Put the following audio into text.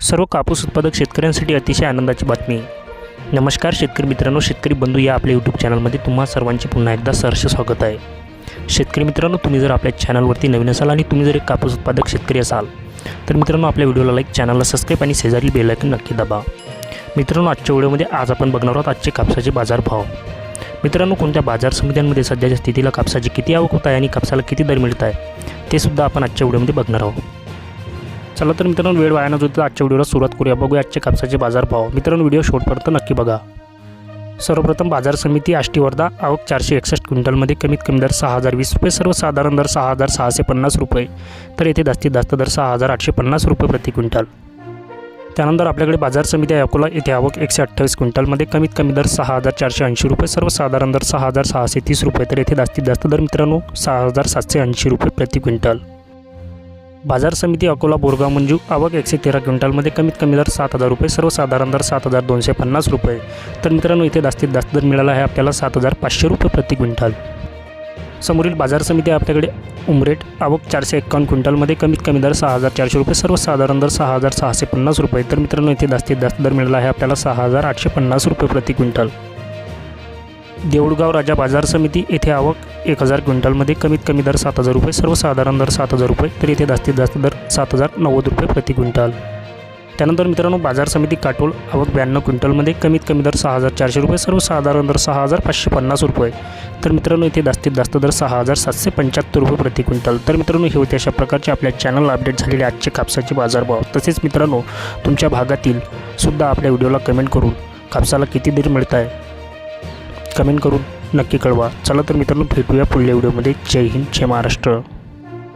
सर्व कापूस उत्पादक शेतकऱ्यांसाठी अतिशय आनंदाची बातमी. नमस्कार शेतकरी मित्रांनो शेतकरी बंधू या आपल्या यूट्यूब चॅनलमध्ये तुम्हा सर्वांचे पुन्हा एकदा सहर्ष स्वागत आहे. शेतकरी मित्रांनो तुम्ही जर आपल्या चॅनलवरती नवीन असाल आणि तुम्ही जर एक कापूस उत्पादक शेतकरी असाल तर मित्रांनो आपल्या व्हिडिओला लाईक चॅनलला सबस्क्राईब आणि शेजारी बेलायकन नक्की दाबा. मित्रांनो आजच्या व्हिडिओमध्ये आज आपण बघणार आहोत आजचे कापसाचे बाजारभाव. मित्रांनो कोणत्या बाजार समित्यांमध्ये सध्याच्या स्थितीला कापसाची किती आवक होत आहे आणि कापसाला किती दर मिळत आहे ते सुद्धा आपण आजच्या व्हिडिओमध्ये बघणार आहोत. चला तर मित्रांनो वेळ वाया न आजच्या व्हिडिओला सुरुवात करूया. बघूया आजचे कापसाचे बाजार भाव मित्रांनो व्हिडिओ शॉर्टपर्यंत नक्की बघा. सर्वप्रथम बाजार समिती आष्टी वर्धा आवक चारशे एकसष्ट क्विंटलमध्ये कमीत कमी दर सहा हजार वीस रुपये सर्वसाधारण दर सहा हजार सहाशे पन्नास रुपये. तर येथे जास्तीत जास्त दर सहा हजार आठशे पन्नास रुपये प्रति क्विंटल. त्यानंतर आपल्याकडे बाजार समिती आहे अकोला. येथे आवक एकशे अठ्ठावीस क्विंटलमध्ये कमीत कमी दर सहा हजार चारशे ऐंशी रुपये सर्वसाधारण दर सहा हजार सहाशे तीस रुपये. तर येथे जास्तीत जास्त दर मित्रांनो सहा हजार सातशे ऐंशी रुपये प्रति क्विंटल. बाजार समिती अकोला बोरगाव मंजू आवक एकशे तेरा क्विंटलमध्ये कमीत कमी दर सात हजार रुपये सर्वसाधारण दर सात हजार दोनशे पन्नास रुपये. तर मित्रांनो इथे जास्तीत जास्त दर मिळाला आहे आपल्याला सात हजार पाचशे रुपये प्रति क्विंटल. समोरील बाजार समिती आपल्याकडे उमरेट आवक चारशे एक्कावन्न क्विंटलमध्ये कमीत कमी दर सहा हजार चारशे रुपये सर्वसाधारण दर सहा हजार सहाशे पन्नास रुपये. तर मित्रांनो इथे जास्तीत जास्त दर मिळाला आहे आपल्याला सहा हजार आठशे पन्नास रुपये प्रति क्विंटल. देऊळगाव राजा बाजार समिती येथे आवक एक हजार क्विंटलमध्ये कमीत कमी दर सात हजार रुपये सर्वसाधारण दर सात हजार रुपये तर येथे जास्तीत जास्त दर सात हजार नव्वद रुपये प्रति क्विंटल. त्यानंतर मित्रांनो बाजार समिती काटोल आवक ब्याण्णव क्विंटलमध्ये कमीत कमी दर सहा हजार चारशे रुपये सर्वसाधारण दर सहा हजार पाचशे पन्नास रुपये. तर मित्रांनो इथे जास्तीत जास्त दर सहा हजार सातशे पंच्याहत्तर रुपये प्रति क्विंटल. तर मित्रांनो हे होते अशा प्रकारचे आपल्या चॅनल अपडेट झालेले आजचे कापसाचे बाजारभाव. तसेच मित्रांनो तुमच्या भागातील सुद्धा आपल्या व्हिडिओला कमेंट करून कापसाला किती दर मिळत आहे कमेंट करून नक्की कळवा. चला तर मित्रांनो भेटूया पुढल्या व्हिडिओमध्ये. जय हिंद जय महाराष्ट्र.